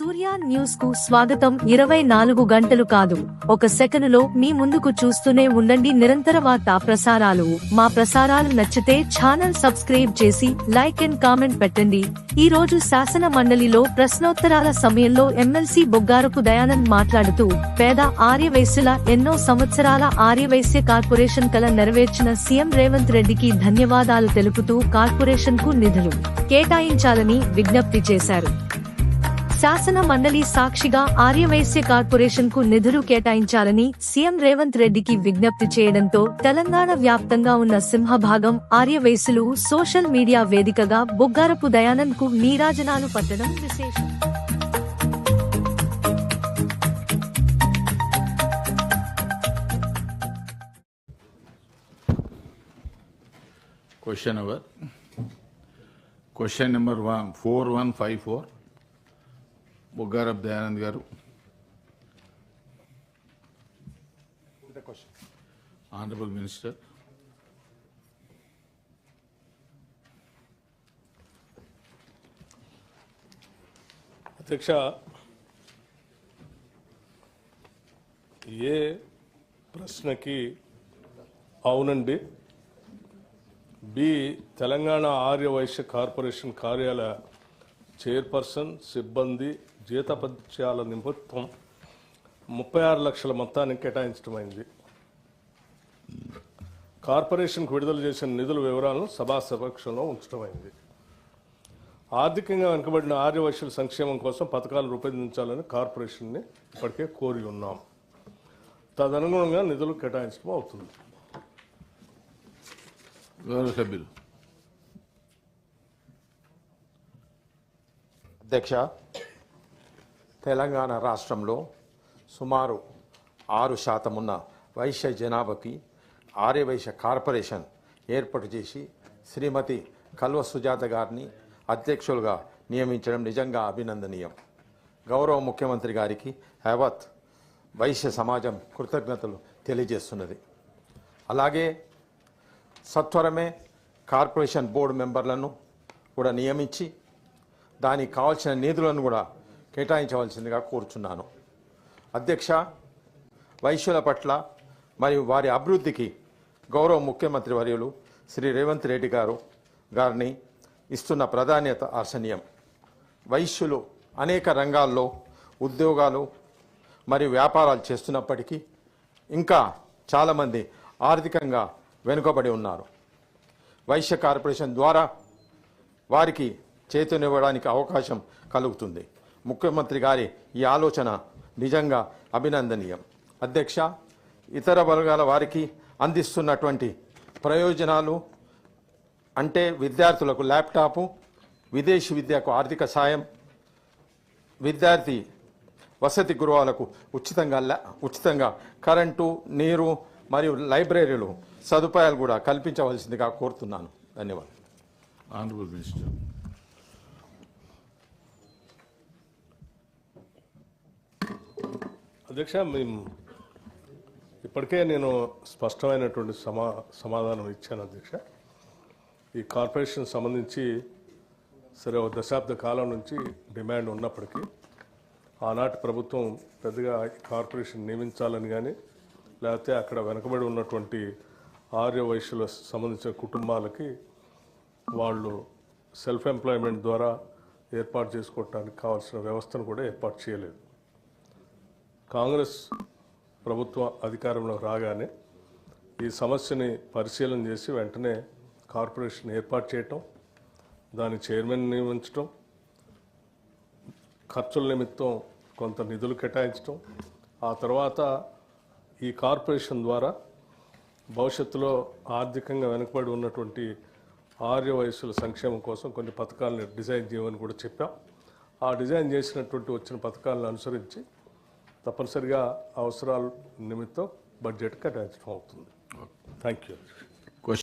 కు స్వాగతం. ఇరవై నాలుగు గంటలు కాదు. ఒక సెకనులో మీ ముందుకు చూస్తూనే ఉండండి నిరంతర వార్తా ప్రసారాలు. మా ప్రసారాలు నచ్చితే ఛానల్ సబ్స్క్రైబ్ చేసి లైక్ అండ్ కామెంట్ పెట్టండి. ఈ రోజు శాసన మండలిలో ప్రశ్నోత్తరాల సమయంలో ఎమ్మెల్సీ బొగ్గారపు దయానంద్ మాట్లాడుతూ పేద ఆర్యవైశ్యుల ఎన్నో సంవత్సరాల ఆర్యవైశ్య కార్పొరేషన్ కల నెరవేర్చిన సీఎం రేవంత్ రెడ్డికి ధన్యవాదాలు తెలుపుతూ కార్పొరేషన్కు నిధులు కేటాయించాలని విజ్ఞప్తి చేశారు. శాసన మండలి సాక్షిగా ఆర్యవైశ్య కార్పొరేషన్కు నిధులు కేటాయించాలని సీఎం రేవంత్ రెడ్డికి విజ్ఞప్తి చేయడంతో తెలంగాణ వ్యాప్తంగా ఉన్న సింహభాగం ఆర్యవైశ్యులు సోషల్ మీడియా వేదికగా బొగ్గారపు దయానంద్కు నీరాజనాలు పట్టడం విశేషం. Question hour question number one four one five four బుగ్గారప్ Dayanand garu. Honourable minister అధ్యక్ష ఏ ప్రశ్నకి అవునండి? బి తెలంగాణ ఆర్య వైశ్య కార్పొరేషన్ కార్యాలయ చైర్పర్సన్ సిబ్బంది జీతపత్యాల నిమిత్తం ముప్పై ఆరు లక్షల మొత్తానికి కేటాయించడమైంది. కార్పొరేషన్కు విడుదల చేసిన నిధుల వివరాలను సభా సమక్షంలో ఉంచడమైంది. ఆర్థికంగా వెనుకబడిన ఆర్యవైశ్యుల సంక్షేమం కోసం పథకాలు రూపొందించాలని కార్పొరేషన్ని ఇప్పటికే కోరి ఉన్నాం. తదనుగుణంగా నిధులు కేటాయించడం అవుతుంది సభ్యులు అధ్యక్ష తెలంగాణ రాష్ట్రంలో సుమారు ఆరు శాతం ఉన్న వైశ్య జనాభాకి ఆర్యవైశ్య కార్పొరేషన్ ఏర్పాటు చేసి శ్రీమతి కల్వ సుజాత గారిని అధ్యక్షులుగా నియమించడం నిజంగా అభినందనీయం. గౌరవ ముఖ్యమంత్రి గారికి యావత్ వైశ్య సమాజం కృతజ్ఞతలు తెలియజేస్తున్నది. అలాగే సత్వరమే కార్పొరేషన్ బోర్డు మెంబర్లను కూడా నియమించి దానికి కావాల్సిన నిధులను కూడా కేటాయించవలసిందిగా కోరుచున్నాను. అధ్యక్ష వైశ్యుల పట్ల మరియు వారి అభివృద్ధికి గౌరవ ముఖ్యమంత్రి వర్యులు శ్రీ రేవంత్ రెడ్డి గారు గారిని ఇస్తున్న ప్రాధాన్యత ఆసనీయం వైశ్యులు అనేక రంగాల్లో ఉద్యోగాలు మరియు వ్యాపారాలు చేస్తున్నప్పటికీ ఇంకా చాలామంది ఆర్థికంగా వెనుకబడి ఉన్నారు. వైశ్య కార్పొరేషన్ ద్వారా వారికి చేతునివ్వడానికి అవకాశం కలుగుతుంది. ముఖ్యమంత్రి గారి ఈ ఆలోచన నిజంగా అభినందనీయం. అధ్యక్ష ఇతర వర్గాల వారికి అందిస్తున్నటువంటి ప్రయోజనాలు అంటే విద్యార్థులకు ల్యాప్టాపు విదేశీ విద్యకు ఆర్థిక సాయం విద్యార్థి వసతి గృహాలకు ఉచితంగా ల్యా- ఉచితంగా కరెంటు నీరు మరియు లైబ్రరీలు సదుపాయాలు కూడా కల్పించవలసిందిగా కోరుతున్నాను. ధన్యవాదాలు. ఆనరబుల్ మినిస్టర్ అధ్యక్ష మేము ఇప్పటికే నేను స్పష్టమైనటువంటి సమా సమాధానం ఇచ్చాను అధ్యక్ష. ఈ కార్పొరేషన్ సంబంధించి సరే ఒక దశాబ్ద కాలం నుంచి డిమాండ్ ఉన్నప్పటికీ ఆనాటి ప్రభుత్వం పెద్దగా కార్పొరేషన్ నియమించాలని కానీ లేకపోతే అక్కడ వెనకబడి ఉన్నటువంటి ఆర్య వైశ్యుల సంబంధించిన కుటుంబాలకి వాళ్ళు సెల్ఫ్ ఎంప్లాయ్మెంట్ ద్వారా ఏర్పాటు చేసుకోవటానికి కావాల్సిన వ్యవస్థను కూడా ఏర్పాటు చేయలేదు. కాంగ్రెస్ ప్రభుత్వం అధికారంలో రాగానే ఈ సమస్యని పరిశీలన చేసి వెంటనే కార్పొరేషన్ ఏర్పాటు చేయటం దాని చైర్మన్ నియమించటం ఖర్చుల నిమిత్తం కొంత నిధులు కేటాయించటం ఆ తర్వాత ఈ కార్పొరేషన్ ద్వారా భవిష్యత్తులో ఆర్థికంగా వెనుకబడి ఉన్నటువంటి ఆర్య వయస్సుల సంక్షేమం కోసం కొన్ని పథకాలను డిజైన్ చేయమని కూడా చెప్పాం. ఆ డిజైన్ చేసినటువంటి వచ్చిన పథకాలను అనుసరించి తప్పనిసరిగా అవసరాల నిమిత్తం బడ్జెట్ కేటాయించడం అవుతుంది. Thank you